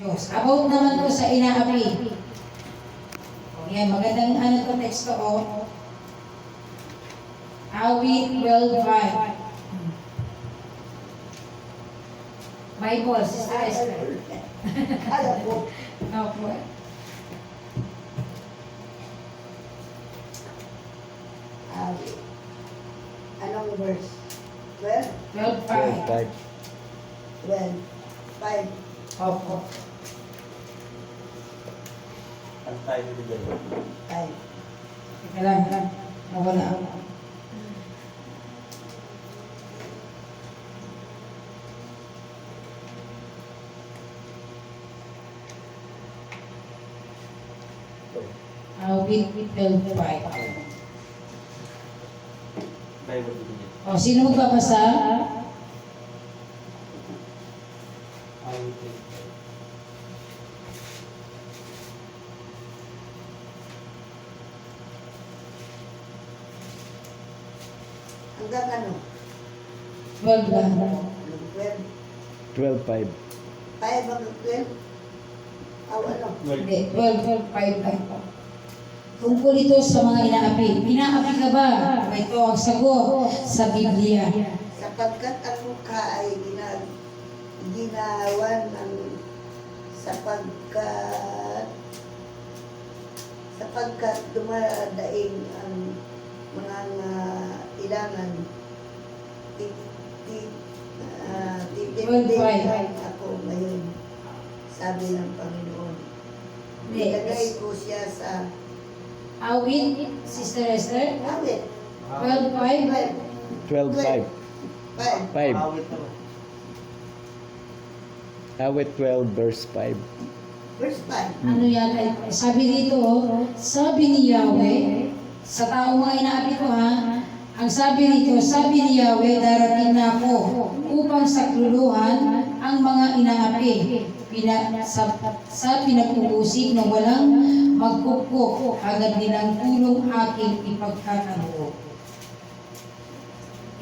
Diyos. About naman ko sa inaapi. O yan, magandang ano to teksto o. Awit 12.5. Bible, Sister Esther. Alam ko. Opo. Ah, anong verse? 12? 12.5. Five. 12. 5. Opo. Ang tayo nito dyan. 5. Teka lang, lang. Nawala ako. Awit 12.5. Bible dito dyan. O, sino magbabasa? Awit Hanggang ano? 12 lang. Hanggang 12. 12.5. 5 hanggang 12? Aw, ano? Well, Hindi, 12, 12, 5 lang po. Tungkol ito sa mga inaapi. Inaapi ka ba? Ito ang sagot sa Biblia. Sapagkat ang mukha ay gina, ginawan ng sapagkat sapagkat dumadaing ang mga uh, ilangan tit, tit, uh, fine. titindihan ako ngayon sabi ng Panginoon nilagay ko siya sa Awit, Sister Esther. awit 12, 5. 12.5. 5 5. awit naman. Awit 12 verse 5. verse 5 Ano yan? Sabi dito, oh, sabi ni Yahweh, sa tao mga inaapi ko ha, ang sabi dito, sabi ni Yahweh, darating na ako upang sakluluhan ang mga inaapi pina, sa, sa pinag-uusig na walang magkukok agad nilang tulong aking ipagkakabuo.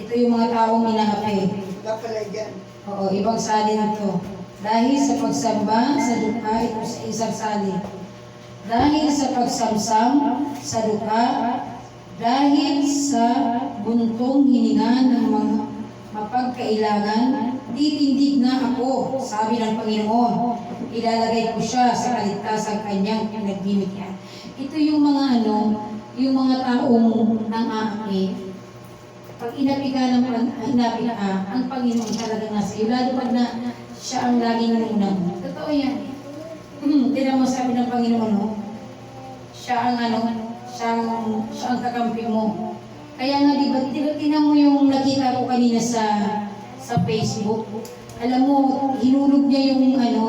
Ito yung mga taong inaapi. Iba pala dyan Oo, ibang salin ito. Dahil sa pagsamba sa dukha, ito sa isang salin. Dahil sa pagsamsam sa dukha, dahil sa buntong hininga ng mga mapagkailangan, titindig na ako, sabi ng Panginoon. Ilalagay ko siya sa kaligtasang kanyang pinagbibigyan. Ito yung mga ano, yung mga taong nang aaki, pag inapi ka ng inapi ang Panginoon talaga nasa iyo. Lalo pag na siya ang laging mo. Totoo yan. Hmm, Tinan mo sabi ng Panginoon, no? siya ang ano, siya ang, siya ang kakampi mo. Kaya nga, di ba, tina- tinan mo yung nakita ko kanina sa sa Facebook. Alam mo, hinulog niya yung ano,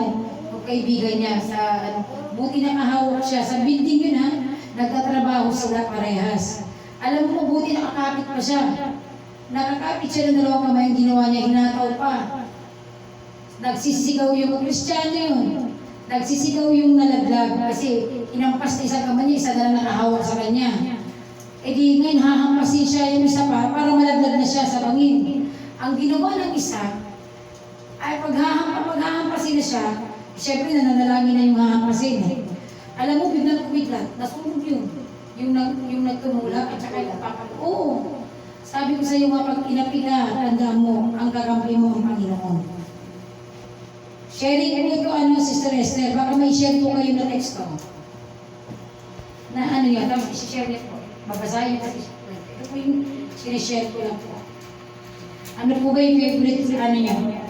yung kaibigan niya sa ano, buti nakahawak siya. Sa building yun ha, nagtatrabaho sila parehas. Alam mo, buti nakakapit pa siya. Nakakapit siya ng dalawang kamay ang ginawa niya, hinataw pa. Nagsisigaw yung Kristiyano yun. Nagsisigaw yung nalaglag kasi inampas na isang kamay niya, isa na nakahawak sa kanya. E di ngayon hahampasin siya yung isa pa para malaglag na siya sa bangin. Ang ginawa ng isa ay paghahampa, paghahampasin na siya, siyempre nananalangin na yung hahampasin. Alam mo, biglang kumidlat, nasunog yun. Yung, nag, yung nagtumulak at saka yung papal. Oo. Sabi ko sa iyo nga, pag inapi ka, tanda mo, ang kakampi mo ang Panginoon. Sharing ko ito, ano, Sister Esther, baka may share po kayo na teksto. Na ano yun, tama, isi-share niyo po. Babasahin ko kasi. Ito po yung sinishare ko lang po. Ano po ba yung favorite, ano niyo?